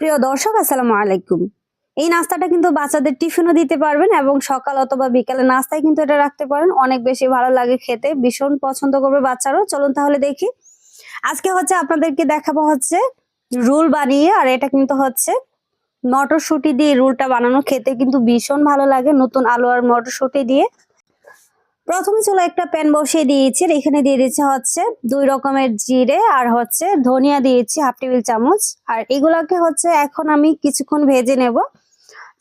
প্রিয় দর্শক, আসসালামু আলাইকুম। এই নাস্তাটা কিন্তু বাচ্চাদের টিফিনও দিতে পারবেন এবং সকাল অথবা বিকালে নাস্তায় কিন্তু এটা রাখতে পারেন। অনেক বেশি ভালো লাগে খেতে, ভীষণ পছন্দ করবে বাচ্চারাও। চলুন তাহলে দেখি। আজকে হচ্ছে আপনাদেরকে দেখাবো হচ্ছে রুল বানিয়ে, আর এটা কিন্তু হচ্ছে মটরশুঁটি দিয়ে রুলটা বানানো। খেতে কিন্তু ভীষণ ভালো লাগে নতুন আলু আর মটরশুঁটি দিয়ে। প্রথমে চলো একটা প্যান বসিয়ে দিয়েছি এখানে দিয়ে দিচ্ছে হচ্ছে দুই রকমের জিরে আর হচ্ছে ধনিয়া দিয়েছি হাফ টেবিল চামচ। আর এগুলাকে হচ্ছে এখন আমি কিছুক্ষণ ভেজে নেব।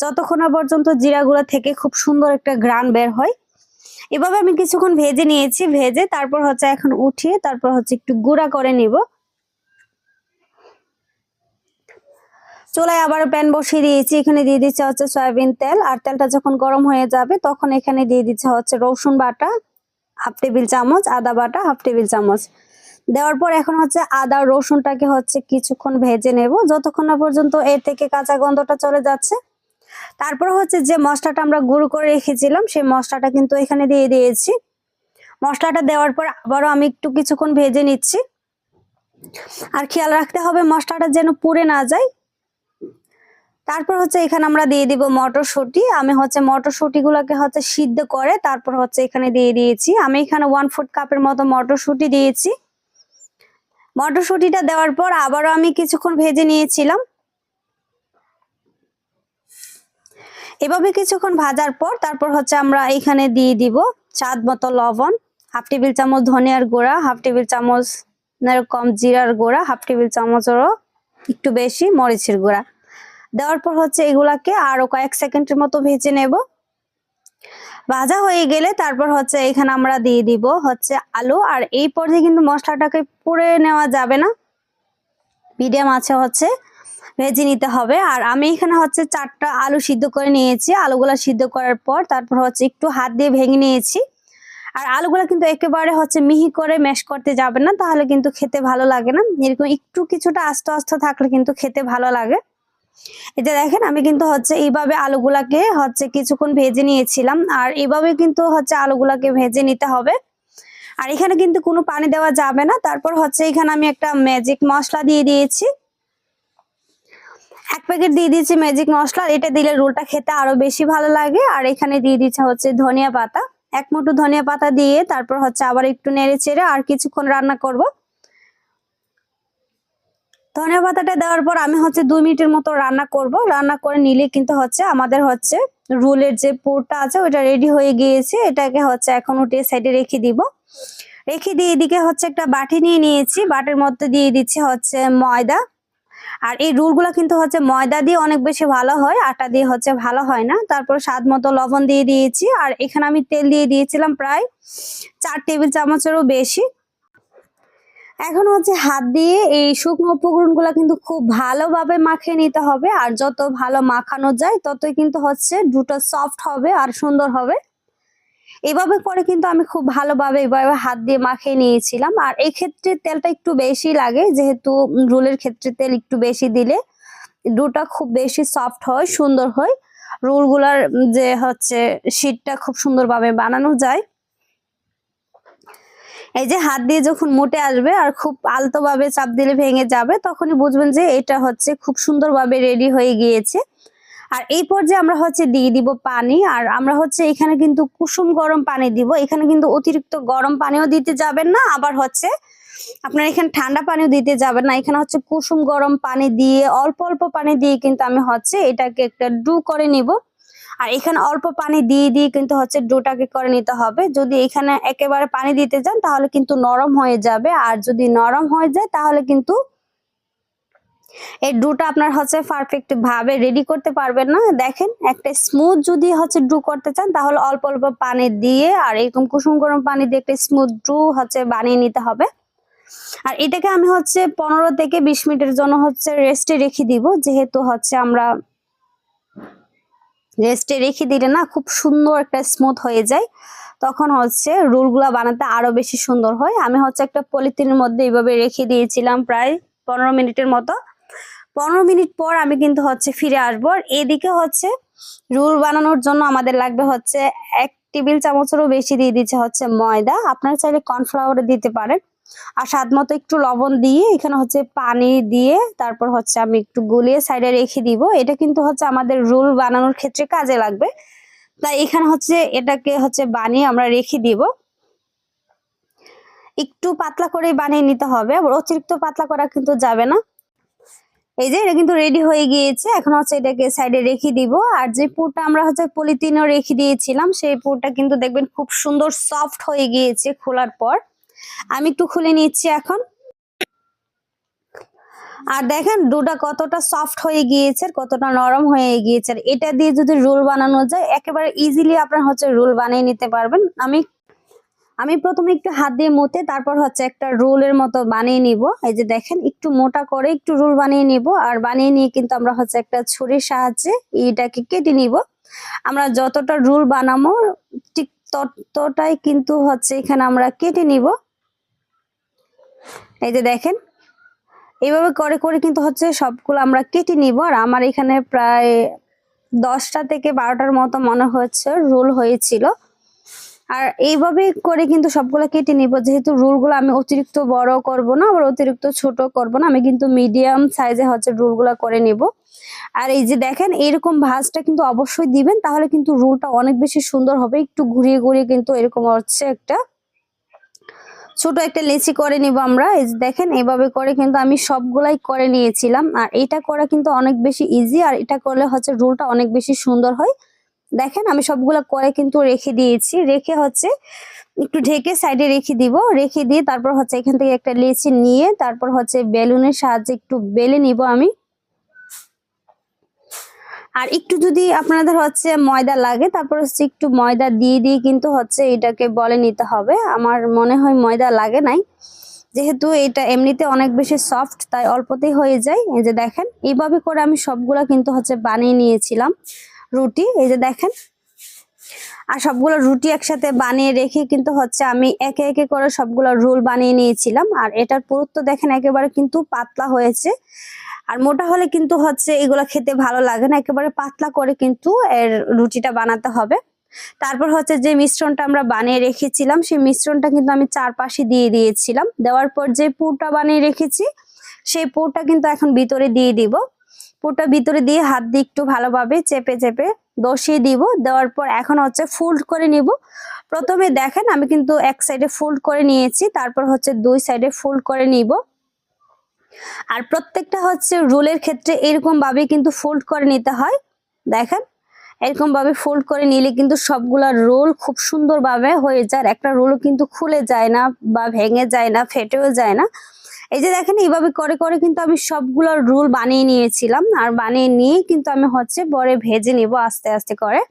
যতক্ষণ না পর্যন্ত জিরাগুলো থেকে খুব সুন্দর একটা গ্রান বের হয়। এভাবে আমি কিছুক্ষণ ভেজে নিয়েছি, ভেজে তারপর হচ্ছে এখন উঠিয়ে তারপর হচ্ছে একটু গুঁড়া করে নিব। চুলায় আবার প্যান বসিয়ে দিয়েছি। এখানে দিয়ে দিচ্ছে হচ্ছে সয়াবিন তেল। আর তেলটা যখন গরম হয়ে যাবে, তখন এখানে দিয়ে দিচ্ছে হচ্ছে রসুন বাটা, হাফ টেবিল চামচ, আদা বাটা, হাফ টেবিল চামচ। দেওয়ার পর এখন হচ্ছে আদা রসুনটাকে হচ্ছে কিছুক্ষণ ভেজে নেব। যতক্ষণ না পর্যন্ত এর থেকে কাঁচা গন্ধটা চলে যাচ্ছে। তারপর হচ্ছে যে মশলাটা আমরা গুঁড়ো করে রেখেছিলাম, সেই মশলাটা কিন্তু এখানে দিয়ে দিয়েছি। মশলাটা দেওয়ার পর আবারও আমি একটু কিছুক্ষণ ভেজে নিচ্ছি। আর খেয়াল রাখতে হবে মশলাটা যেন পুড়ে না যায়। তারপর হচ্ছে এখানে আমরা দিয়ে দিব মটরশুঁটি। আমি হচ্ছে মটরশুঁটি গুলাকে হচ্ছে সিদ্ধ করে তারপর হচ্ছে এখানে দিয়ে দিয়েছি। আমি এখানে ওয়ান ফুট কাপের মতো মটরশুঁটি দিয়েছি। মটরশুঁটিটা দেওয়ার পর আবারও আমি কিছুক্ষণ ভেজে নিয়েছিলাম। এভাবে কিছুক্ষণ ভাজার পর তারপর হচ্ছে আমরা এখানে দিয়ে দিব স্বাদ মতো লবণ, হাফ টেবিল চামচ ধনিয়ার গুঁড়া, হাফ টেবিল চামচ এরকম জিরার গুঁড়া, হাফ টেবিল চামচেরও একটু বেশি মরিচের গুঁড়া। দেওয়ার পর হচ্ছে এগুলাকে আরও কয়েক সেকেন্ডের মতো ভেজে নেব। ভাজা হয়ে গেলে তারপর হচ্ছে এখানে আমরা দিয়ে দিব হচ্ছে আলু। আর এই পর্যায়ে কিন্তু মশলাটাকে পুড়ে নেওয়া যাবে না। মিডিয়াম আছে হচ্ছে ভেজে নিতে হবে। আর আমি এখানে হচ্ছে চারটা আলু সিদ্ধ করে নিয়েছি। আলুগুলা সিদ্ধ করার পর তারপর হচ্ছে একটু হাত দিয়ে ভেঙে নিয়েছি। আর আলুগুলা কিন্তু একেবারে হচ্ছে মিহি করে ম্যাশ করতে যাবে না, তাহলে কিন্তু খেতে ভালো লাগে না। এরকম একটু কিছুটা আস্ত আস্ত থাকলে কিন্তু খেতে ভালো লাগে। এটা দেখেন, আমি কিন্তু হচ্ছে এইভাবে আলুগুলাকে হচ্ছে কিছুক্ষণ ভেজে নিয়েছিলাম। আর এইভাবে কিন্তু হচ্ছে আলুগুলাকে ভেজে নিতে হবে। আর এখানে কিন্তু কোনো পানি দেওয়া যাবে না। তারপর হচ্ছে এখানে আমি একটা ম্যাজিক মশলা দিয়ে দিয়েছি। এক প্যাকেট দিয়ে দিয়েছি ম্যাজিক মশলা। এটা দিলে রোলটা খেতে আরও বেশি ভালো লাগে। আর এখানে দিয়ে দিচ্ছে হচ্ছে ধনিয়া পাতা। এক মুঠো ধনিয়া পাতা দিয়ে তারপর হচ্ছে আবার একটু নেড়ে চেড়ে আর কিছুক্ষণ রান্না করব। ধনিয়া পাতাটা দেওয়ার পর আমি হচ্ছে দুই মিনিটের মতো রান্না করব। রান্না করে নিলে কিন্তু হচ্ছে আমাদের হচ্ছে রোলের যে পুরটা আছে ওটা রেডি হয়ে গিয়েছে। এটাকে হচ্ছে এখন উঠিয়ে সাইডে রেখে দিব। রেখে দিয়ে এদিকে হচ্ছে একটা বাটি নিয়ে নিয়েছি। বাটির মধ্যে দিয়ে দিচ্ছি হচ্ছে ময়দা। আর এই রুলগুলো কিন্তু হচ্ছে ময়দা দিয়ে অনেক বেশি ভালো হয়, আটা দিয়ে হচ্ছে ভালো হয় না। তারপর স্বাদ মতো লবণ দিয়ে দিয়েছি। আর এখানে আমি তেল দিয়ে দিয়েছিলাম প্রায় চার টেবিল চামচেরও বেশি। এখন হচ্ছে হাত দিয়ে এই শুকনো উপকরণগুলো কিন্তু খুব ভালোভাবে মাখিয়ে নিতে হবে। আর যত ভালো মাখানো যায়, ততই কিন্তু হচ্ছে দুটো সফট হবে আর সুন্দর হবে। এভাবে করে কিন্তু আমি খুব ভালোভাবে এভাবে হাত দিয়ে মাখিয়ে নিয়েছিলাম। আর এই ক্ষেত্রে তেলটা একটু বেশি লাগে, যেহেতু রোলের ক্ষেত্রে তেল একটু বেশি দিলে ডোটা খুব বেশি সফট হয়, সুন্দর হয়। রোলগুলার যে হচ্ছে শীটটা খুব সুন্দরভাবে বানানো যায়। এই যে হাত দিয়ে যখন মোটে আসবে আর খুব আলতোভাবে চাপ দিলে ভেঙে যাবে, তখনই বুঝবেন যে এটা হচ্ছে খুব সুন্দরভাবে রেডি হয়ে গিয়েছে। আর এই পর্যায়ে আমরা হচ্ছে দিয়ে দিব পানি, আর আমরা হচ্ছে এখানে কিন্তু কুসুম গরম পানি দিব। এখানে কিন্তু অতিরিক্ত গরম পানিও দিতে যাবেন না, আবার হচ্ছে আপনার এখানে ঠান্ডা পানিও দিতে যাবেন না। এখানে হচ্ছে কুসুম গরম পানি দিয়ে, অল্প অল্প পানি দিয়ে কিন্তু আমি হচ্ছে এটাকে একটা ডু করে নিব। আর এখানে অল্প পানি দিয়ে দিয়ে কিন্তু হচ্ছে ডোটাকে করে নিতে হবে। যদি এখানে একেবারে পানি দিতে যান তাহলে কিন্তু নরম হয়ে যাবে। আর যদি নরম হয়ে যায়, তাহলে কিন্তু এই ডুটা আপনার হচ্ছে পারফেক্ট ভাবে রেডি করতে পারবেন না। দেখেন, একটা স্মুথ যদি হচ্ছে ডু করতে চান, তাহলে অল্প অল্প পানি দিয়ে আর এরকম কুসুম গরম পানি দিয়ে একটা স্মুথ ডু হচ্ছে বানিয়ে নিতে হবে। আর এটাকে আমি হচ্ছে পনেরো থেকে বিশ মিনিটের জন্য হচ্ছে রেস্টে রেখে দিব। যেহেতু হচ্ছে আমরা রেস্টে রেখে দিলে না খুব সুন্দর একটা স্মুথ হয়ে যায়। তখন হচ্ছে রোলগুলা বানাতে আরও বেশি সুন্দর হয়। আমি হচ্ছে একটা পলিথিনের মধ্যে এইভাবে রেখে দিয়েছিলাম প্রায় পনেরো মিনিটের মতো। পনেরো মিনিট পর আমি কিন্তু হচ্ছে ফিরে আসব। এদিকে হচ্ছে রোল বানানোর জন্য আমাদের লাগবে হচ্ছে এক টেবিল চামচেরও বেশি দিয়ে দিচ্ছে হচ্ছে ময়দা। আপনারা চাইলে কর্নফ্লাওয়ার দিতে পারেন। আর স্বাদ মতো একটু লবণ দিয়ে এখানে হচ্ছে পানি দিয়ে তারপর হচ্ছে আমি একটু গুলিয়ে সাইডে রেখে দিব। এটা কিন্তু হচ্ছে আমাদের রোল বানানোর ক্ষেত্রে কাজে লাগবে। তাই এখানে হচ্ছে এটাকে হচ্ছে বানিয়ে আমরা রেখে দিব। একটু পাতলা করে বানিয়ে নিতে হবে, আবার অতিরিক্ত পাতলা করা কিন্তু যাবে না। এই যে এটা কিন্তু রেডি হয়ে গিয়েছে, এখন হচ্ছে এটাকে সাইডে রেখে দিব। আর যে পুরটা আমরা হচ্ছে পলিথিনও রেখে দিয়েছিলাম, সেই পুরটা কিন্তু দেখবেন খুব সুন্দর সফট হয়ে গিয়েছে খোলার পর। আমি একটু খুলে নিচ্ছি এখন। আর দেখেন, ডোটা কতটা সফট হয়ে গিয়েছে, কতটা নরম হয়ে গিয়েছে। এটা দিয়ে যদি রোল বানানো যায়, একেবারে ইজিলি আপনার হচ্ছে রোল বানিয়ে নিতে পারবেন। আমি আমি প্রথমে একটু হাত দিয়ে মতে, তারপর হচ্ছে একটা রোলের মতো বানিয়ে নিব। এই যে দেখেন, একটু মোটা করে একটু রোল বানিয়ে নিব। আর বানিয়ে নিয়ে কিন্তু আমরা হচ্ছে একটা ছুরির সাহায্যে এটাকে কেটে নিব। আমরা যতটা রোল বানাবো, ঠিক ততটাই কিন্তু হচ্ছে এখানে আমরা কেটে নিব। এই যে দেখেন এইভাবে করে করে কিন্তু হচ্ছে সবগুলো আমরা কেটে নিব। আর আমার এখানে প্রায় দশটা থেকে বারোটার মতো মনে হচ্ছে রোল হয়েছিল। আর এইভাবে করে কিন্তু সবগুলো কেটে নিব। যেহেতু রুলগুলো আমি অতিরিক্ত বড় করব না, আবার অতিরিক্ত ছোট করব না, আমি কিন্তু মিডিয়াম সাইজে হচ্ছে রুলগুলো করে নিব। আর এই যে দেখেন এরকম ভাঁজটা কিন্তু অবশ্যই দিবেন, তাহলে কিন্তু রোলটা অনেক বেশি সুন্দর হবে। একটু ঘুরিয়ে ঘুরিয়ে কিন্তু এরকম হচ্ছে একটা ছোট একটা লেচি করে নিব আমরা। এই যে দেখেন, এভাবে করে কিন্তু আমি সবগুলাই করে নিয়েছিলাম। আর এটা করা কিন্তু অনেক বেশি ইজি আর এটা করলে হচ্ছে রোলটা অনেক বেশি সুন্দর হয়। দেখেন, আমি সবগুলা করে কিন্তু রেখে দিয়েছি। রেখে হচ্ছে একটু ঢেকে সাইডে রেখে দিব। রেখে দিয়ে তারপর হচ্ছে এখান থেকে একটা লেচি নিয়ে তারপর হচ্ছে বেলুনের সাহায্যে একটু বেলে নিব আমি। আর একটু যদি আপনাদের হচ্ছে ময়দা লাগে, তারপর হচ্ছে একটু ময়দা দিয়ে দিয়ে কিন্তু হচ্ছে এটাকে বলে নিতে হবে। আমার মনে হয় ময়দা লাগে নাই। যেহেতু এটা এমনিতে অনেক বেশি সফট তাই অল্পতেই হয়ে যায়। এই যে দেখেন, এইভাবে করে আমি সবগুলা কিন্তু হচ্ছে বানিয়ে নিয়েছিলাম রুটি। এই যে দেখেন আর সবগুলো রুটি একসাথে বানিয়ে রেখে কিন্তু হচ্ছে আমি একে একে করে সবগুলো রোল বানিয়ে নিয়েছিলাম। আর এটার পুরুত্ব দেখেন একেবারে কিন্তু পাতলা হয়েছে। আর মোটা হলে কিন্তু হচ্ছে এগুলো খেতে ভালো লাগে না, একেবারে পাতলা করে কিন্তু এর রুটিটা বানাতে হবে। তারপর হচ্ছে যে মিশ্রণটা আমরা বানিয়ে রেখেছিলাম, সেই মিশ্রণটা কিন্তু আমি চারপাশে দিয়ে দিয়েছিলাম। দেওয়ার পর যে পুরটা বানিয়ে রেখেছি, সেই পুরটা কিন্তু এখন ভিতরে দিয়ে দিব। পুরটা ভিতরে দিয়ে হাত দিয়ে একটু ভালোভাবে চেপে চেপে বসিয়ে দিব। দেওয়ার পর এখন হচ্ছে ফোল্ড করে নিব। প্রথমে দেখেন আমি কিন্তু এক সাইডে ফোল্ড করে নিয়েছি, তারপর হচ্ছে দুই সাইডে ফোল্ড করে নিব। আর প্রত্যেকটা হচ্ছে রোলের ক্ষেত্রে এরকম ভাবে কিন্তু ফোল্ড করে নিতে হয়। দেখেন, এরকম ভাবে ফোল্ড করে নিলে কিন্তু সবগুলা রোল খুব সুন্দরভাবে হয়ে যায়। একটা রোলও কিন্তু খুলে যায় না বা ভেঙে যায় না, ফেটেও যায় না। এই যে দেখেন, এইভাবে করে করে কিন্তু আমি সবগুলো রুল বানিয়ে নিয়েছিলাম। আর বানিয়ে নিয়ে কিন্তু আমি হচ্ছে পরে ভেজে নিব আস্তে আস্তে করে।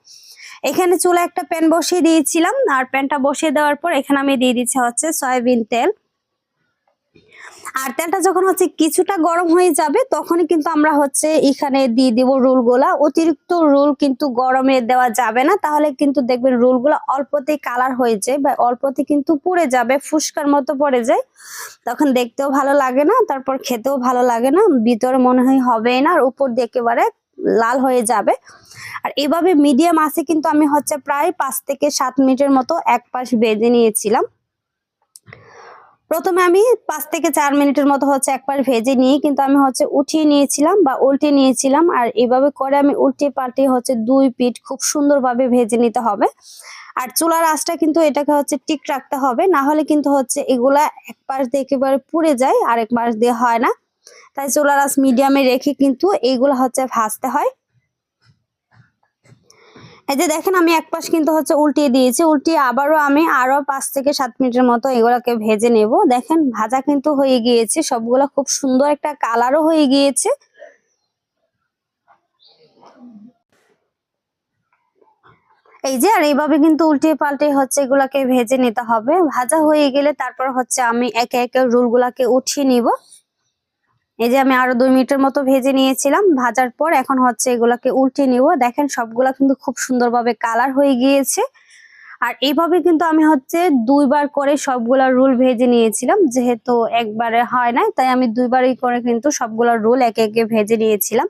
এখানে চুলা একটা প্যান বসিয়ে দিয়েছিলাম। আর প্যানটা বসিয়ে দেওয়ার পর এখানে আমি দিয়ে দিচ্ছি হচ্ছে সয়াবিন তেল। আর তেলটা যখন হচ্ছে কিছুটা গরম হয়ে যাবে, তখনই কিন্তু আমরা হচ্ছে এখানে দিয়ে দিব রোলগুলা। অতিরিক্ত রোল কিন্তু গরমে দেওয়া যাবে না। তাহলে কিন্তু দেখবেন রোলগুলো অল্পতেই কালার হয়ে যায় বা অল্পতে কিন্তু পুড়ে যাবে, ফুসকার মতো পড়ে যায়। তখন দেখতেও ভালো লাগে না, তারপর খেতেও ভালো লাগে না। ভিতরে মনে হয় হবেই না, আর উপর দিয়ে একেবারে লাল হয়ে যাবে। আর এভাবে মিডিয়াম আছে কিন্তু আমি হচ্ছে প্রায় পাঁচ থেকে সাত মিনিটের মতো এক পাশ বেঁধে নিয়েছিলাম। প্রথমে আমি পাঁচ থেকে চার মিনিটের মতো হচ্ছে একবার ভেজে নিয়ে, কিন্তু আমি হচ্ছে উঠিয়ে নিয়েছিলাম বা উল্টে নিয়েছিলাম, আর এভাবে করে আমি উল্টে পাল্টে হচ্ছে দুই পিঠ খুব সুন্দরভাবে ভেজে নিতে হবে। আর চুলার আঁচটা কিন্তু এটাকে হচ্ছে টিক রাখতে হবে, না হলে কিন্তু হচ্ছে এগুলা এক পাশ দিয়ে একেবারে পুড়ে যায় আর এক পাশ দিয়ে হয় না। তাই চুলার আঁচ মিডিয়ামে রেখে কিন্তু এইগুলো হচ্ছে ভাজতে হয়। এই যে দেখেন, আমি এক পাশ কিন্তু হচ্ছে উল্টিয়ে দিয়েছি, উল্টিয়ে আবারও আমি আরও পাঁচ থেকে সাত মিনিটের মতো এগুলোকে ভেজে নেব। দেখেন, ভাজা কিন্তু হয়ে গিয়েছে, সবগুলো খুব সুন্দর একটা কালারও হয়ে গিয়েছে। এই যে, আর এইভাবে কিন্তু উল্টিয়ে পাল্টে হচ্ছে এগুলাকে ভেজে নিতে হবে। ভাজা হয়ে গেলে তারপর হচ্ছে আমি একে একে রোলগুলাকে উঠিয়ে নিব। এই যে আমি আরও দুই মিনিটের মতো ভেজে নিয়েছিলাম, ভাজার পর এখন হচ্ছে এগুলাকে উল্টে নিব। দেখেন সবগুলা কিন্তু খুব সুন্দরভাবে কালার হয়ে গিয়েছে। আর এইভাবে কিন্তু আমি হচ্ছে দুইবার করে সবগুলা রোল ভেজে নিয়েছিলাম, যেহেতু একবারে হয় না তাই আমি দুইবারই করে কিন্তু সবগুলা রোল একে একে ভেজে নিয়েছিলাম।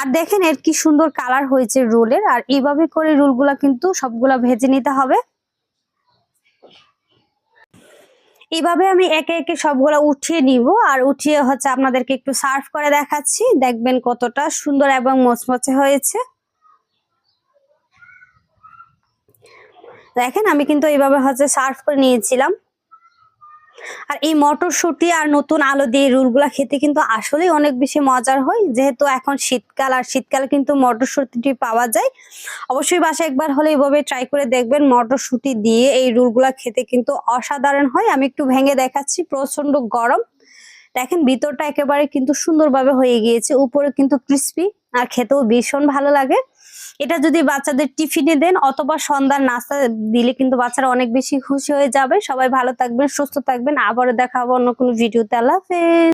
আর দেখেন এর কি সুন্দর কালার হয়েছে রোলের, আর এইভাবে করে রোলগুলা কিন্তু সবগুলা ভেজে নিতে হবে। এইভাবে আমি একে একে সবগুলো উঠিয়ে নিব। আর উঠিয়ে হচ্ছে আপনাদেরকে একটু সার্ভ করে দেখাচ্ছি। দেখবেন কতটা সুন্দর এবং মচমচে হয়েছে। দেখেন আমি কিন্তু এইভাবে হচ্ছে সার্ভ করে নিয়েছিলাম। আর এই মটরশুঁটি আর নতুন আলো দিয়ে রুলগুলা খেতে কিন্তু আসলেই অনেক বেশি মজার হয়। যেহেতু এখন শীতকাল আর শীতকালে কিন্তু মটরশুঁটি পাওয়া যায়। অবশ্যই বাসায় একবার হলে এইভাবে ট্রাই করে দেখবেন মটরশুঁটি দিয়ে এই রুলগুলা খেতে কিন্তু অসাধারণ হয়। আমি একটু ভেঙে দেখাচ্ছি প্রচণ্ড গরম। দেখেন ভিতরটা একেবারে কিন্তু সুন্দরভাবে হয়ে গিয়েছে, উপরে কিন্তু ক্রিস্পি আর খেতেও ভীষণ ভালো লাগে। এটা যদি বাচ্চাদের টিফিনে দেন অথবা সন্ধ্যার নাস্তা দিলে কিন্তু বাচ্চারা অনেক বেশি খুশি হয়ে যাবে। সবাই ভালো থাকবেন, সুস্থ থাকবেন। আবারও দেখা হবে অন্য কোনো ভিডিওতে। আল্লাহ হাফেজ।